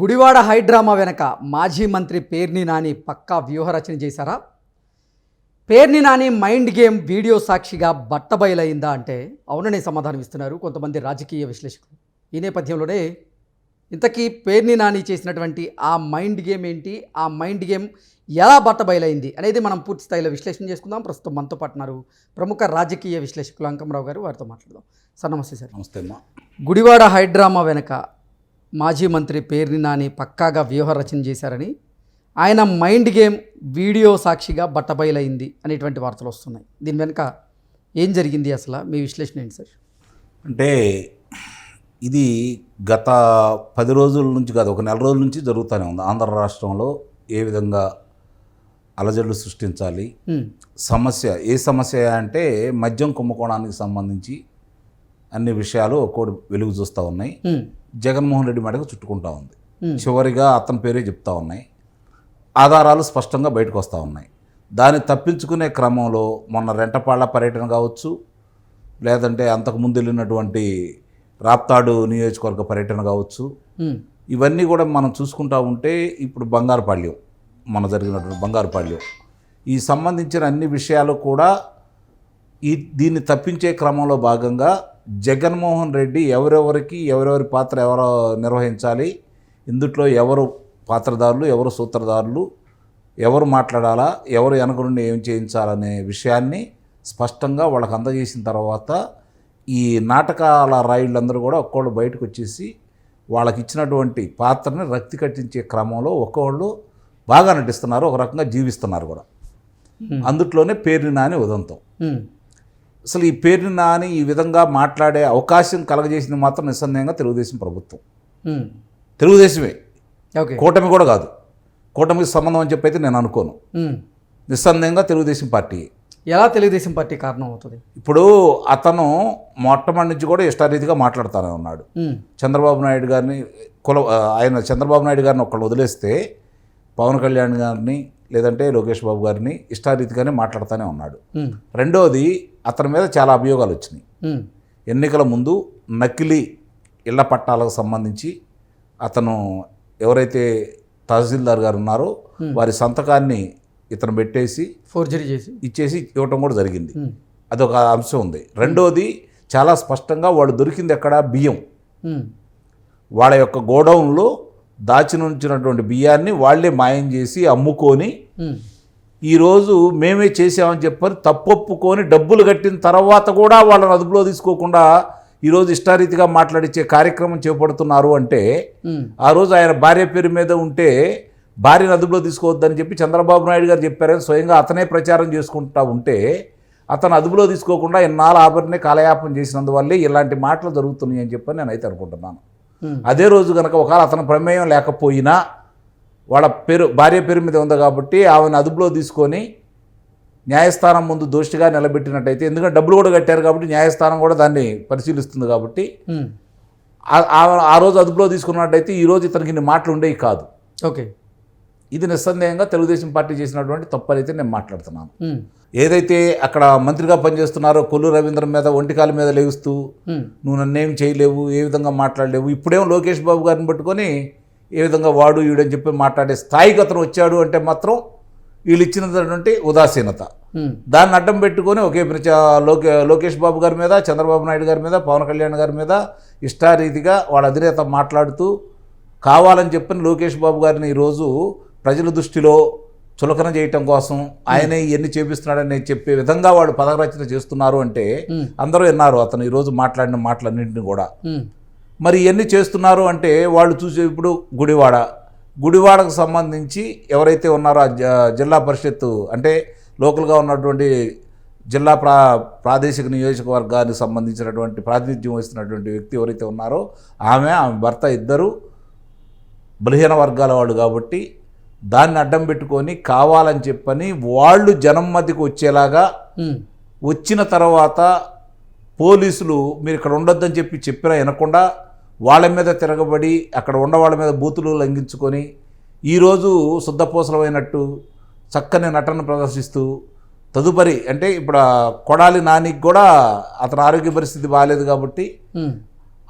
Gudivada high drama వెనక మాజీ మంత్రి పేర్ని నాని పక్కా వ్యూహరచన చేశారా? Perni Nani mind game video సాక్షిగా బట్టబయలైందా అంటే అవుననే సమాధానం ఇస్తున్నారు కొంతమంది రాజకీయ విశ్లేషకులు. ఈ నేపథ్యంలోనే ఇంతకీ పేర్ని నాని చేసినటువంటి ఆ మైండ్ గేమ్ ఏంటి? ఆ మైండ్ గేమ్ ఎలా బట్టబయలైంది అనేది మనం పూర్తి స్థాయిలో విశ్లేషణ చేసుకుందాం. ప్రస్తుతం మనతో పాటు ఉన్నారు ప్రముఖ రాజకీయ విశ్లేషకులు అంకమరావు గారు వారితో మాట్లాడదాం. సార్ నమస్తే సార్. నమస్తే అమ్మా. గుడివాడ హైడ్రామా వెనక మాజీ మంత్రి పేర్ని నాని పక్కాగా వ్యూహ రచన చేశారని ఆయన మైండ్ గేమ్ వీడియో సాక్షిగా బట్టబయలైంది అనేటువంటి వార్తలు వస్తున్నాయి. దీని వెనుక ఏం జరిగింది అసలు? మీ విశ్లేషణ ఏంటి సార్? అంటే ఇది గత పది రోజుల నుంచి కాదు ఒక నెల రోజుల నుంచి జరుగుతూనే ఉంది. ఆంధ్ర రాష్ట్రంలో ఏ విధంగా అలజడులు సృష్టించాలి సమస్య ఏ సమస్య అంటే మద్యం కుంభకోణానికి సంబంధించి అన్ని విషయాలు ఒక్కోటి వెలుగు చూస్తూ ఉన్నాయి. జగన్మోహన్ రెడ్డి మెడకు చుట్టుకుంటా ఉంది. చివరిగా అతని పేరే చెప్తా ఉన్నాయి. ఆధారాలు స్పష్టంగా బయటకు వస్తూ ఉన్నాయి. దాన్ని తప్పించుకునే క్రమంలో మొన్న రెంటపాళ్ళ పర్యటన కావచ్చు లేదంటే అంతకు ముందు వెళ్ళినటువంటి రాప్తాడు నియోజకవర్గ పర్యటన కావచ్చు. ఇవన్నీ కూడా మనం చూసుకుంటా ఉంటే ఇప్పుడు బంగారుపాళ్యం మన జరిగినటువంటి బంగారుపాళ్యం. ఈ సంబంధించిన అన్ని విషయాలు కూడా ఈ దీన్ని తప్పించే క్రమంలో భాగంగా జగన్మోహన్ రెడ్డి ఎవరెవరికి ఎవరెవరి పాత్ర ఎవరు నిర్వహించాలి ఇందుట్లో ఎవరు పాత్రదారులు ఎవరు సూత్రధారులు ఎవరు మాట్లాడాలా ఎవరు వెనక నుండి ఏం చేయించాలనే విషయాన్ని స్పష్టంగా వాళ్ళకి అందజేసిన తర్వాత ఈ నాటకాల రాయుళ్ళందరూ కూడా ఒక్కోళ్ళు బయటకు వచ్చేసి వాళ్ళకి ఇచ్చినటువంటి పాత్రని రక్తి కట్టించే క్రమంలో ఒక్కోళ్ళు బాగా నటిస్తున్నారు ఒక రకంగా జీవిస్తున్నారు కూడా. అందుట్లోనే పేరుని నాని ఉదంతం. అసలు ఈ పేరుని నాని ఈ విధంగా మాట్లాడే అవకాశం కలగజేసింది మాత్రం నిస్సందేహంగా తెలుగుదేశం ప్రభుత్వం. ఉమ్, తెలుగుదేశమే. కూటమి కూడా కాదు. కూటమికి సంబంధం అని చెప్పైతే నేను అనుకోను. ఉమ్, నిస్సందేహంగా తెలుగుదేశం పార్టీ. ఎలా తెలుగుదేశం పార్టీ కారణం అవుతుంది? ఇప్పుడు అతను మొట్టమొదటి నుంచి కూడా ఇష్టారీతిగా మాట్లాడుతూనే ఉన్నాడు. ఉమ్, చంద్రబాబు నాయుడు గారిని కుల ఆయన చంద్రబాబు నాయుడు గారిని ఒకళ్ళు వదిలేస్తే పవన్ కళ్యాణ్ గారిని లేదంటే లోకేష్ బాబు గారిని ఇష్టారీతిగానే మాట్లాడుతూనే ఉన్నాడు. రెండోది అతని మీద చాలా అభియోగాలు వచ్చినాయి. ఎన్నికల ముందు నకిలీ ఇళ్ళ పట్టాలకు సంబంధించి అతను ఎవరైతే తహసీల్దార్ గారు ఉన్నారో వారి సంతకాన్ని ఇతను పెట్టేసి ఫోర్జరీ చేసి. ఇచ్చేసి ఇవ్వటం కూడా జరిగింది. అదొక అంశం ఉంది. రెండోది చాలా స్పష్టంగా వాడు దొరికింది ఎక్కడ? బియ్యం. వాళ్ళ యొక్క గోడౌన్లో దాచి ఉంచినటువంటి బియ్యాన్ని వాళ్ళే మాయం చేసి అమ్ముకొని ఈరోజు మేమే చేసామని చెప్పని తప్పొప్పుకొని డబ్బులు కట్టిన తర్వాత కూడా వాళ్ళని అదుపులో తీసుకోకుండా ఈరోజు ఇష్టారీతిగా మాట్లాడించే కార్యక్రమం చేపడుతున్నారు అంటే ఆ రోజు ఆయన భార్య పేరు మీద ఉంటే భార్యను అదుపులో తీసుకోవద్దని చెప్పి చంద్రబాబు నాయుడు గారు చెప్పారని స్వయంగా అతనే ప్రచారం చేసుకుంటా ఉంటే అతను అదుపులో తీసుకోకుండా ఇన్నాళ్ళు ఆభరణే కాలయాపన చేసినందువల్లే ఇలాంటి మాటలు జరుగుతున్నాయి అని చెప్పని నేనైతే అనుకుంటున్నాను. అదే రోజు కనుక ఒకవేళ అతని ప్రమేయం లేకపోయినా వాళ్ళ పేరు భార్య పేరు మీద ఉంది కాబట్టి ఆమెను అదుపులో తీసుకొని న్యాయస్థానం ముందు దోషిగా నిలబెట్టినట్టయితే ఎందుకంటే డబ్బులు కూడా కట్టారు కాబట్టి న్యాయస్థానం కూడా దాన్ని పరిశీలిస్తుంది కాబట్టి ఉమ్, ఆ- రోజు అదుపులో తీసుకున్నట్టయితే ఈ రోజు ఇతనికి ఇన్ని మాటలు ఉండేవి కాదు. ఓకే ఇది నిస్సందేహంగా తెలుగుదేశం పార్టీ చేసినటువంటి తప్పనైతే నేను మాట్లాడుతున్నాను. ఏదైతే అక్కడ మంత్రిగా పనిచేస్తున్నారో కొల్లు రవీంద్ర మీద ఒంటికాల మీద లేగుస్తూ ఉమ్, నువ్వు నన్నేం చేయలేవు ఏ విధంగా మాట్లాడలేవు ఇప్పుడేమో లోకేష్ బాబు గారిని పట్టుకొని ఏ విధంగా వాడు ఈడని చెప్పి మాట్లాడే స్థాయికి అతను వచ్చాడు అంటే మాత్రం వీళ్ళు ఇచ్చినటువంటి ఉదాసీనత. దాన్ని అడ్డం పెట్టుకొని ఒకే లోకే లోకేష్ బాబు గారి మీద చంద్రబాబు నాయుడు గారి మీద పవన్ కళ్యాణ్ గారి మీద ఇష్టారీతిగా వాళ్ళ అధినేత మాట్లాడుతూ కావాలని చెప్పని లోకేష్ బాబు గారిని ఈరోజు ప్రజల దృష్టిలో చులకన చేయటం కోసం ఆయనే ఇవన్నీ చేపిస్తున్నాడని చెప్పే విధంగా వాళ్ళు పదరచన చేస్తున్నారు అంటే అందరూ విన్నారు అతను ఈరోజు మాట్లాడిన మాటలన్నింటినీ కూడా. మరి ఇవన్నీ చేస్తున్నారు అంటే వాళ్ళు చూసే ఇప్పుడు గుడివాడ. గుడివాడకు సంబంధించి ఎవరైతే ఉన్నారో జిల్లా పరిషత్తు అంటే లోకల్గా ఉన్నటువంటి జిల్లా ప్రా ప్రాదేశిక నియోజకవర్గానికి సంబంధించినటువంటి ప్రాతినిధ్యం వహిస్తున్నటువంటి వ్యక్తి ఎవరైతే ఉన్నారో ఆమె ఆమె భర్త ఇద్దరు బలహీన వర్గాల వాళ్ళు కాబట్టి దాన్ని అడ్డం పెట్టుకొని కావాలని చెప్పని వాళ్ళు జనం మధ్యకు వచ్చేలాగా వచ్చిన తర్వాత పోలీసులు మీరు ఇక్కడ ఉండొద్దని చెప్పి చెప్పినా వినకుండా వాళ్ళ మీద తిరగబడి అక్కడ ఉన్న వాళ్ళ మీద బూతులు లంఘించుకొని ఈరోజు శుద్ధపూసలమైనట్టు చక్కని నటన ప్రదర్శిస్తూ తదుపరి అంటే ఇప్పుడు కొడాలి నానికి కూడా అతని ఆరోగ్య పరిస్థితి బాగాలేదు కాబట్టి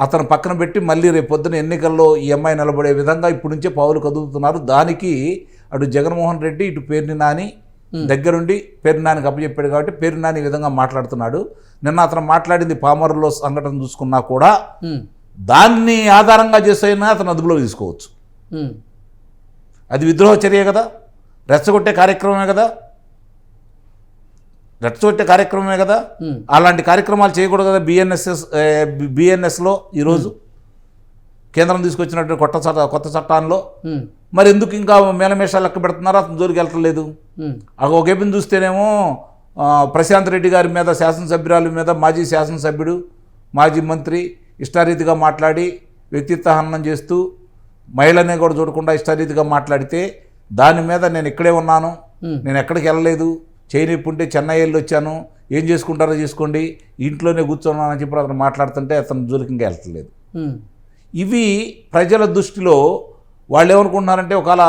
అతను పక్కన పెట్టి మళ్ళీ రేపు పొద్దున ఎన్నికల్లో ఈ అమ్మాయి నిలబడే విధంగా ఇప్పటి నుంచే పావులు కదులుతున్నారు. దానికి అటు జగన్మోహన్ రెడ్డి ఇటు పేరుని నాని దగ్గరుండి పేరు నానికి అప్పచెప్పాడు కాబట్టి పేరు నాని ఈ విధంగా మాట్లాడుతున్నాడు. నిన్న అతను మాట్లాడింది పామరులో సంఘటన చూసుకున్నా కూడా దాన్ని ఆధారంగా చేసైనా అతను అదుపులో తీసుకోవచ్చు. అది విద్రోహ చర్య కదా? రెచ్చగొట్టే కార్యక్రమమే కదా? రెచ్చగొట్టే కార్యక్రమమే కదా? అలాంటి కార్యక్రమాలు చేయకూడదు కదా బిఎన్ఎస్ఎస్ బిఎన్ఎస్లో ఈరోజు? కేంద్రం తీసుకొచ్చినట్టు కొత్త చట్ట కొత్త చట్టాల్లో? మరి ఎందుకు ఇంకా మేళమేషాలు లెక్క పెడుతున్నారో? అతను జోలికి వెళ్ళట్లేదు ఉమ్, ఆ ఒక వైపున చూస్తేనేమో ప్రశాంత్ రెడ్డి గారి మీద శాసనసభ్యురాలి మీద మాజీ శాసనసభ్యుడు మాజీ మంత్రి ఇష్టారీతిగా మాట్లాడి వ్యక్తిత్వ హననం చేస్తూ మహిళనే కూడా చూడకుండా ఇష్టారీతిగా మాట్లాడితే దాని మీద నేను ఇక్కడే ఉన్నాను. నేను ఎక్కడికి వెళ్ళలేదు. చేయనిప్పు ఉంటే చెన్నై వెళ్ళి వచ్చాను. ఏం చేసుకుంటారో చేసుకోండి. ఇంట్లోనే కూర్చున్నానని చెప్పి అతను మాట్లాడుతుంటే అతను జోలికి ఇంకా వెళ్ళట్లేదు ఉమ్, ఇవి ప్రజల దృష్టిలో వాళ్ళు ఏమనుకుంటున్నారంటే ఒకవేళ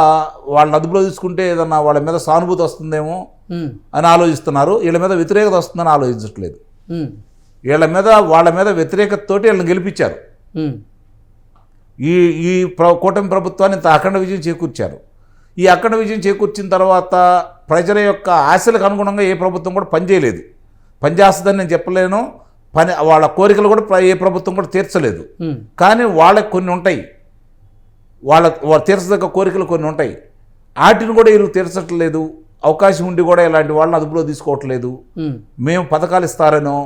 వాళ్ళ అదుపులో తీసుకుంటే ఏదన్నా వాళ్ళ మీద సానుభూతి వస్తుందేమో అని ఆలోచిస్తున్నారు. వీళ్ళ మీద వ్యతిరేకత వస్తుందని ఆలోచించట్లేదు. వీళ్ళ మీద వాళ్ళ మీద వ్యతిరేకతతోటి వీళ్ళని గెలిపించారు. ఈ ఈ ప్ర కూటమి ప్రభుత్వాన్ని ఇంత అఖండ విజయం చేకూర్చారు. ఈ అఖండ విజయం చేకూర్చిన తర్వాత ప్రజల యొక్క ఆశలకు అనుగుణంగా ఏ ప్రభుత్వం కూడా పనిచేయలేదు పనిచేస్తుందని నేను చెప్పలేను. పని వాళ్ళ కోరికలు కూడా ఏ ప్రభుత్వం కూడా తీర్చలేదు. కానీ వాళ్ళకి కొన్ని ఉంటాయి. వాళ్ళ వాళ్ళ తీర్చదగ్గ కోరికలు కొన్ని ఉంటాయి. వాటిని కూడా వీళ్ళు తీర్చట్లేదు. అవకాశం ఉండి కూడా ఇలాంటి వాళ్ళని అదుపులో తీసుకోవట్లేదు. మేము. పథకాలు ఇస్తారనో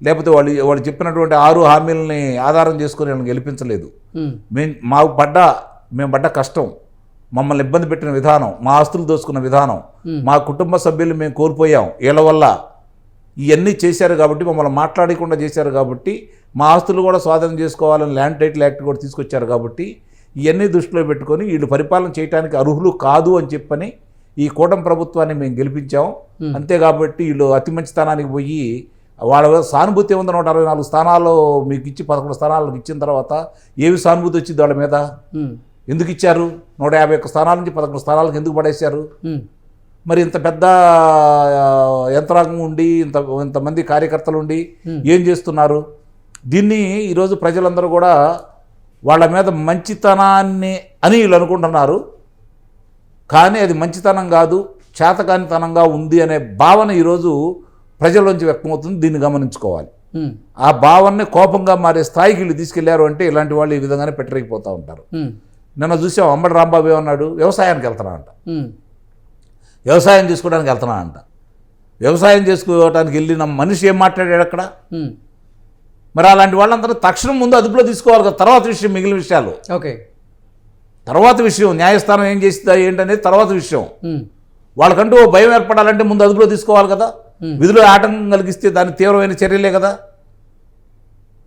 లేకపోతే వాళ్ళు వాళ్ళు చెప్పినటువంటి ఆరు హామీలని ఆధారం చేసుకొని వీళ్ళని గెలిపించలేదు. మేము మాకు పడ్డ మేము పడ్డ కష్టం. మమ్మల్ని ఇబ్బంది పెట్టిన విధానం మా ఆస్తులు దోసుకున్న విధానం. మా కుటుంబ సభ్యులు మేము కోల్పోయాం. వీళ్ళ వల్ల ఇవన్నీ చేశారు కాబట్టి మమ్మల్ని మాట్లాడకుండా చేశారు కాబట్టి మా ఆస్తులు కూడా స్వాధీనం చేసుకోవాలని ల్యాండ్ టైటిల్ యాక్ట్ కూడా తీసుకొచ్చారు కాబట్టి ఇవన్నీ దృష్టిలో పెట్టుకొని వీళ్ళు పరిపాలన చేయడానికి అర్హులు కాదు అని చెప్పని ఈ కూటమి ప్రభుత్వాన్ని మేము గెలిపించాం. అంతే కాబట్టి వీళ్ళు అతి మంచి స్థానానికి పోయి వాళ్ళ సానుభూతి ఉంది నూట అరవై నాలుగు స్థానాలు మీకు ఇచ్చి పదకొండు స్థానాలకు ఇచ్చిన తర్వాత ఏవి సానుభూతి వచ్చింది వాళ్ళ మీద? ఎందుకు ఇచ్చారు? నూట యాభై ఒక్క స్థానాల నుంచి పదకొండు స్థానాలకు ఎందుకు పడేశారు? మరి ఇంత పెద్ద యంత్రాంగం ఉండి ఇంత ఇంతమంది కార్యకర్తలు ఉండి. ఏం చేస్తున్నారు? దీన్ని ఈరోజు ప్రజలందరూ కూడా వాళ్ళ మీద మంచితనాన్ని అని వీళ్ళు అనుకుంటున్నారు. కానీ అది మంచితనం కాదు చేతకానితనంగా ఉంది అనే భావన ఈరోజు ప్రజల్లోంచి వ్యక్తమవుతుంది. దీన్ని గమనించుకోవాలి. ఆ భావాన్ని కోపంగా మారే స్థాయికి వీళ్ళు తీసుకెళ్ళారు అంటే ఇలాంటి వాళ్ళు ఈ విధంగానే పెట్టరేగిపోతూ ఉంటారు. నిన్న చూసాం అంబడి రాంబాబు ఏమన్నాడు? వ్యవసాయానికి వెళ్తున్నా అంట. వ్యవసాయం చేసుకోవడానికి వెళ్తున్నా అంట. వ్యవసాయం చేసుకోవడానికి వెళ్ళిన మనిషి ఏం మాట్లాడాడు అక్కడ? మరి అలాంటి వాళ్ళందరూ తక్షణం ముందు అదుపులో తీసుకోవాలి కదా తర్వాత విషయం మిగిలిన విషయాలు. ఓకే. తర్వాత విషయం న్యాయస్థానం ఏం చేస్తుందా ఏంటనేది తర్వాత విషయం. వాళ్ళకంటూ భయం ఏర్పడాలంటే ముందు అదుపులో తీసుకోవాలి కదా. విధులు ఆటంకం కలిగిస్తే దాని తీవ్రమైన చర్యలే కదా.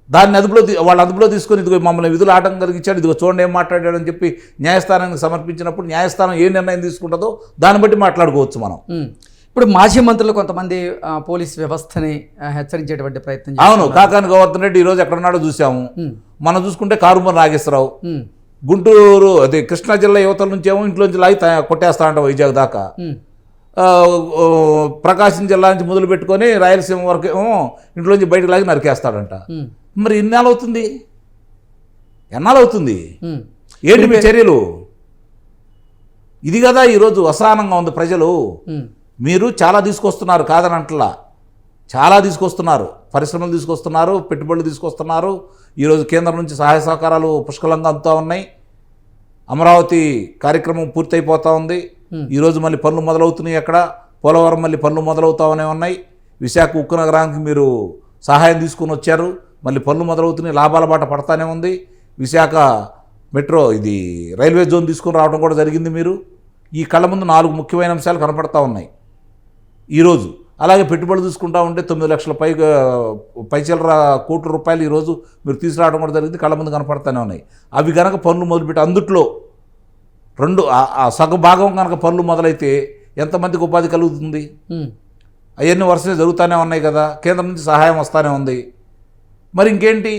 దాన్ని అదుపులో వాళ్ళ అదుపులో తీసుకొని ఇదిగో మమ్మల్ని విధులు ఆటంకం కలిగించాడు ఇదిగో చూడండి ఏం మాట్లాడాడు అని చెప్పి న్యాయస్థానానికి సమర్పించినప్పుడు న్యాయస్థానం ఏ నిర్ణయం తీసుకుంటుందో దాన్ని బట్టి మాట్లాడుకోవచ్చు మనం. ఇప్పుడు మాజీ మంత్రులు కొంతమంది పోలీస్ వ్యవస్థని హెచ్చరించేటువంటి ప్రయత్నం అవును. కాకాని గోవర్ధన్ రెడ్డి ఈరోజు ఎక్కడున్నాడో చూసాము. మనం చూసుకుంటే కారుమూరి నాగేశ్వరరావు. గుంటూరు అదే కృష్ణా జిల్లా యువతల నుంచి ఏమో ఇంట్లోంచి లాగి తా- కొట్టేస్తాడంట వైజాగ్ దాకా. ప్రకాశం జిల్లా నుంచి మొదలు పెట్టుకొని రాయలసీమ వరకు ఏమో ఇంట్లోంచి బయటకు లాగి నరికేస్తాడంట. మరి ఇన్నాళ్ళు అవుతుంది ఎన్నాళ్ళు అవుతుంది ఏంటి మీ చర్యలు? ఇది కదా ఈరోజు అసహనంగా ఉంది ప్రజలు. మీరు చాలా తీసుకొస్తున్నారు కాదనంటలా. చాలా తీసుకొస్తున్నారు. పరిశ్రమలు తీసుకొస్తున్నారు పెట్టుబడులు తీసుకొస్తున్నారు. ఈరోజు కేంద్రం నుంచి సహాయ సహకారాలు పుష్కలంగా అందుతూ ఉన్నాయి. అమరావతి కార్యక్రమం పూర్తయిపోతూ ఉంది. ఈరోజు మళ్ళీ పనులు మొదలవుతున్నాయి అక్కడ. పోలవరం మళ్ళీ పనులు మొదలవుతానే ఉన్నాయి. విశాఖ ఉక్కు నగరానికి మీరు సహాయం తీసుకుని వచ్చారు. మళ్ళీ పనులు మొదలవుతున్నాయి లాభాల బాట పడతానే ఉంది. విశాఖ మెట్రో ఇది రైల్వే జోన్ తీసుకుని రావడం కూడా జరిగింది మీరు. ఈ కళ్ళ ముందు నాలుగు ముఖ్యమైన అంశాలు కనపడతా ఉన్నాయి. ఈరోజు అలాగే పెట్టుబడులు చూసుకుంటా ఉంటే తొమ్మిది లక్షల పై పైచలర కోట్ల రూపాయలు ఈరోజు మీరు తీసుకురావడం కూడా జరిగింది కళ్ళ ముందు కనపడతానే ఉన్నాయి. అవి కనుక పనులు మొదలుపెట్టి అందుట్లో రెండు ఆ- సగ భాగం కనుక పనులు మొదలైతే ఎంతమందికి ఉపాధి కలుగుతుంది? అవన్నీ వరుసనే జరుగుతూనే ఉన్నాయి కదా. కేంద్రం నుంచి సహాయం వస్తూనే ఉంది. మరి ఇంకేంటి?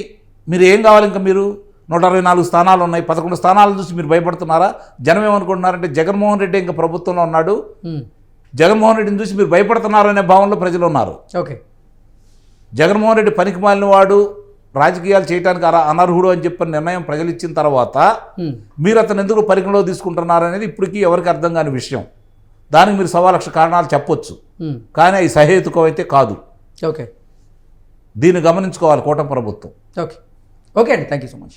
మీరు ఏం కావాలి ఇంకా మీరు? నూట అరవై నాలుగు స్థానాలు ఉన్నాయి. పదకొండు స్థానాలు చూసి మీరు భయపడుతున్నారా? జనం ఏమనుకుంటున్నారంటే జగన్మోహన్ రెడ్డి ఇంకా ప్రభుత్వంలో ఉన్నాడు. జగన్మోహన్ రెడ్డిని చూసి మీరు భయపడుతున్నారు అనే భావనలో ప్రజలు ఉన్నారు. ఓకే. జగన్మోహన్ రెడ్డి పనికి మాలిన వాడు రాజకీయాలు చేయడానికి అనర్హుడు అని చెప్పిన నిర్ణయం ప్రజలు ఇచ్చిన తర్వాత మీరు అతను ఎందుకు పరిగణలో తీసుకుంటున్నారు అనేది ఇప్పటికీ ఎవరికి అర్థం కాని విషయం. దానికి మీరు సవా లక్ష కారణాలు చెప్పొచ్చు. కానీ అవి సహేతుకం అయితే కాదు. ఓకే. దీన్ని గమనించుకోవాలి కూటమి ప్రభుత్వం. ఓకే ఓకే అండి. Thank so much